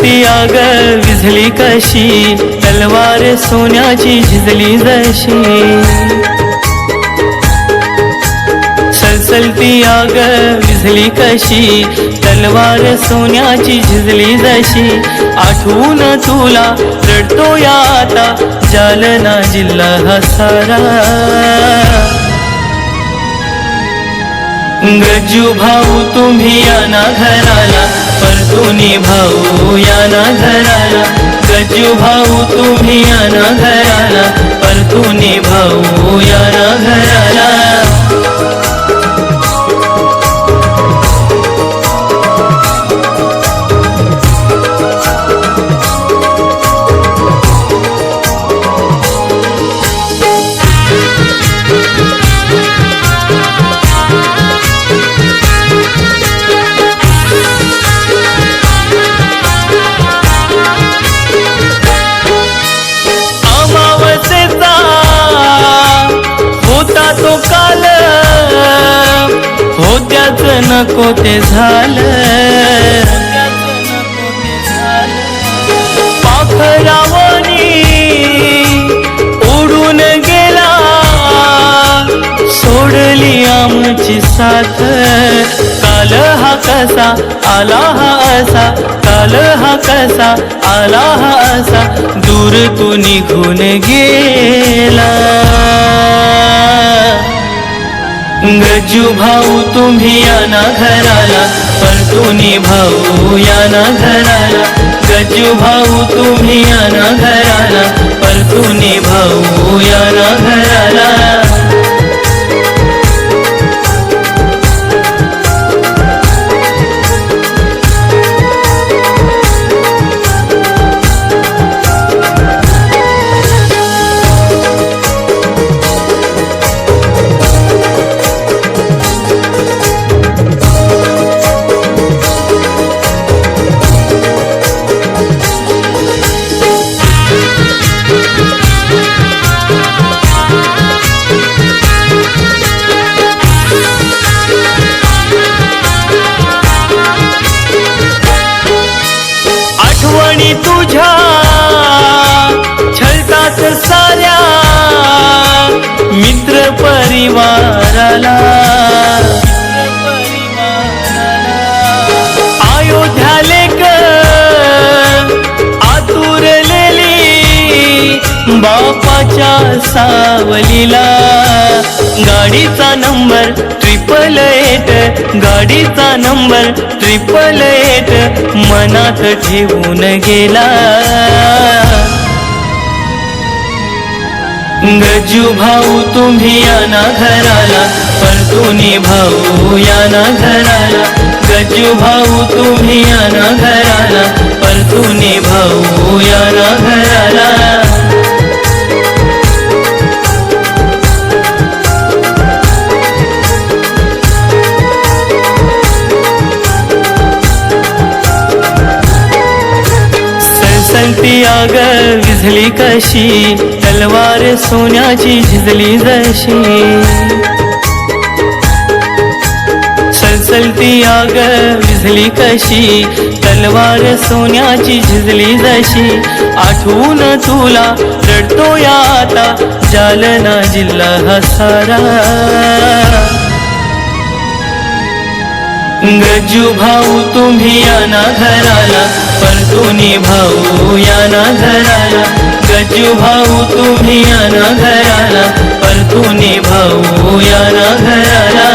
विझली कशी? तलवार सोन्याची झिजली जशी। सलसलती आग विझली कशी? तलवार सोन्याची झिजली जशी। आठवून तुला रडतो या आता जालना जिल्हा हसारा सारा। गज्जू भाऊ तुम्ही या ना घराला। सुनी भाऊ या ना घराला. सजू भाऊ तुम्ही या ना घराला. परतुनी भाऊ या नको ते झालं? पाखरावणी उडून गेला. सोडली आमची साथ. काल हा कसा आला हा असा? काल हा कसा आला हा असा? दूर तू निघून गेला. गज्जू भाऊ तुम्ही या ना घराला परतुनी भाऊ या ना घराला. गज्जू भाऊ तुम्ही या ना घराला परतुनी भाऊ या ना घराला. तुझ्या छलतात साऱ्या मित्र परिवाराला. अयोध्या लेक आतुरलेली बापाच्या सावलीला. गाडीचा नंबर ट्रिपल एट गाडीचा नंबर ट्रिपल एट मनात ठेवून गेला. गजू भाऊ तुम्ही या घराला. परतुनी भाऊ याना घराला. गजू भाऊ तुम्ही या घराला. परतुनी भाऊ याना घराला. ग विझली कशी? तलवार सोन्याची झिजली जशी. सलसलती आग विझली कशी? तलवार सोन्याची झिजली जशी. आठवून तुला रडतो या आता जालना जिल्हा हसारा सारा. गज्जू भाऊ तुम्ही आना घराला. परतुनी भाऊ या ना घराला गज्जू भाऊ तुम्ही या ना घराला परतुनी भाऊ या ना घराला